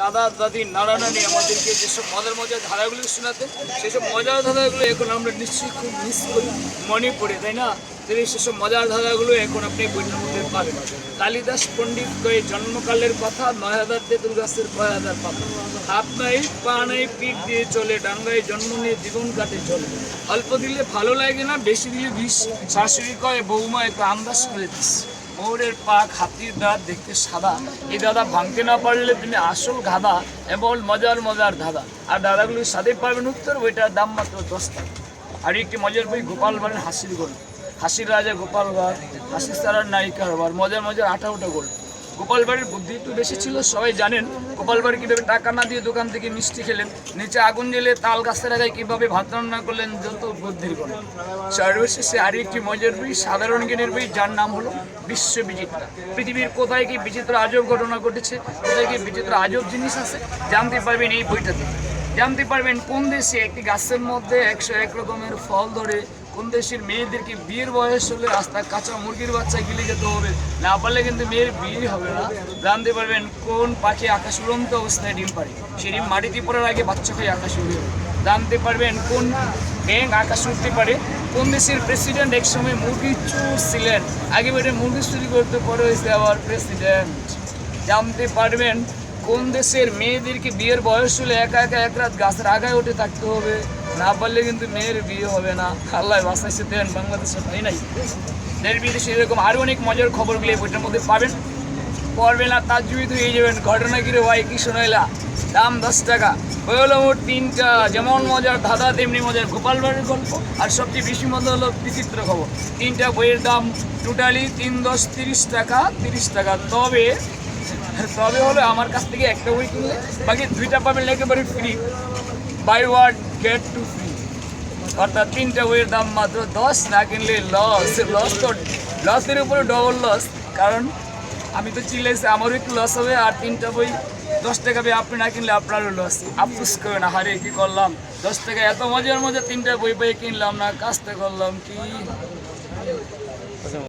দাদা, দাদি, নানা, নানি আমাদেরকে যেসব মজার মজার ধারাগুলো শোনাতে সেসব মজার ধারাগুলো এখন আমরা নিশ্চয়ই খুব মিস করি, মনে পড়ে, তাই না? তিনি সেসব মজার ধারাগুলো এখন আপনি বইটার মধ্যে পাবেন কালিদাস পণ্ডিত কয়ে জন্মকালের কথা নয় হাজার তেঁতুল গাছের কয় হাজার পাতা হাত নাই, পা নাই, পিঠ দিয়ে চলে, ডাঙ্গায় জন্ম নিয়ে জীবন কাটে চলে। অল্প দিলে ভালো লাগে না, বেশি দিলে বিষ। শাশুড়ি কয়, বৌমায় একটু আন্দাজ করে দিস। ময়ূরের পাক হাতির দাঁত দেখতে সাদা। এই দাদা ভাঙতে না পারলে তুমি আসল গাদা এবং মজার মজার ধাঁধা। আর দাদাগুলির সাথে পাবেন উত্তর ওইটার দাম মাত্র দশ টাকা। আর একটি মজার বই গোপাল বাড়ির হাসির গোল হাসির রাজা গোপাল ভাঁড়, হাসির তারার নায়িকার হবার মজার মজার আঠারোটা গল্প। গোপাল বাড়ির বুদ্ধি একটু বেশি ছিল, সবাই জানেন গোপাল বাড়ি কীভাবে টাকা না দিয়ে দোকান থেকে মিষ্টি খেলেন, নিচে আগুন জ্বেলে তাল গাছের আগায় কীভাবে ভাত রান্না করলেন, যত বুদ্ধির করে সর্বশেষে আর একটি মজার বই, সাধারণ জ্ঞানের বই, যার নাম হলো বিশ্ব বিচিত্রা পৃথিবীর কোথায় কি বিচিত্র আজব ঘটনা ঘটেছে, কোথায় কি বিচিত্র আজব জিনিস আছে, জানতে পারবেন এই বইটাতে। জানতে পারবেন কোন দেশে একটি গাছের মধ্যে একশো এক রকমের ফল ধরে কোন দেশের মেয়েদেরকে বিয়ের বয়স হলে রাস্তা কাঁচা মুরগির বাচ্চা গিলে যেতে হবে? না পারলে কিন্তু মেয়ের বিয়ে হবে না। জানতে পারবেন কোন পাখি আকাশ উড়ন্ত অবস্থায় ডিম পারে সে ডিম মাটিতে পড়ার আগে বাচ্চা আকাশ উড়ে। জানতে পারবেন কোন ব্যাং আকাশ উঠতে পারে? কোন দেশের প্রেসিডেন্ট একসময় মুরগি চুর ছিলেন? আগে বেটে মুরগি চুরি করতে পরে হয়েছে আবার প্রেসিডেন্ট। জানতে পারবেন কোন দেশের মেয়েদেরকে বিয়ের বয়স হলে একা একা এক রাত গাছের আগায় উঠে থাকতে হবে? না পারলে কিন্তু মেয়ের বিয়ে হবে না। আল্লাহ বাসাইছে দেন বাংলাদেশে তাই নাই। দেশ বিদেশে এরকম আরও অনেক মজার খবরগুলো এই বইটার মধ্যে পাবেন। পড়বে না তার জীবিত হয়ে যাবেন ঘটনা কিরে ভাই কি শোনাইলা দাম দশ টাকা। বই হলো মোট তিনটা। যেমন মজার ধাঁধা, তেমনি মজার গোপাল বাড়ির গল্প। আর সবচেয়ে বেশি মজা হলো বিচিত্র খবর। তিনটা বইয়ের দাম টোটালি তিন দশ তিরিশ টাকা তিরিশ টাকা। তবে তবে হলো আমার কাছ থেকে একটা বই কিনলে, বাকি দুইটা পাবেন একেবারে ফ্রি বাই ওয়ার্ড গেট টু ফ্রি অর্থাৎ তিনটা বইয়ের দাম মাত্র দশ, না কিনলে লস লস তো লসের উপরে ডবল লস কারণ আমি তো চিল্লাইছি, আমারও একটু লস হবে, আর তিনটা বই দশ টাকা দিয়ে আপনি না কিনলে আপনারও লস আফসোস করে না, হারে কী করলাম? দশ টাকা এত মজার মজা তিনটা বই বই কিনলাম না, কাজটা করলাম কি?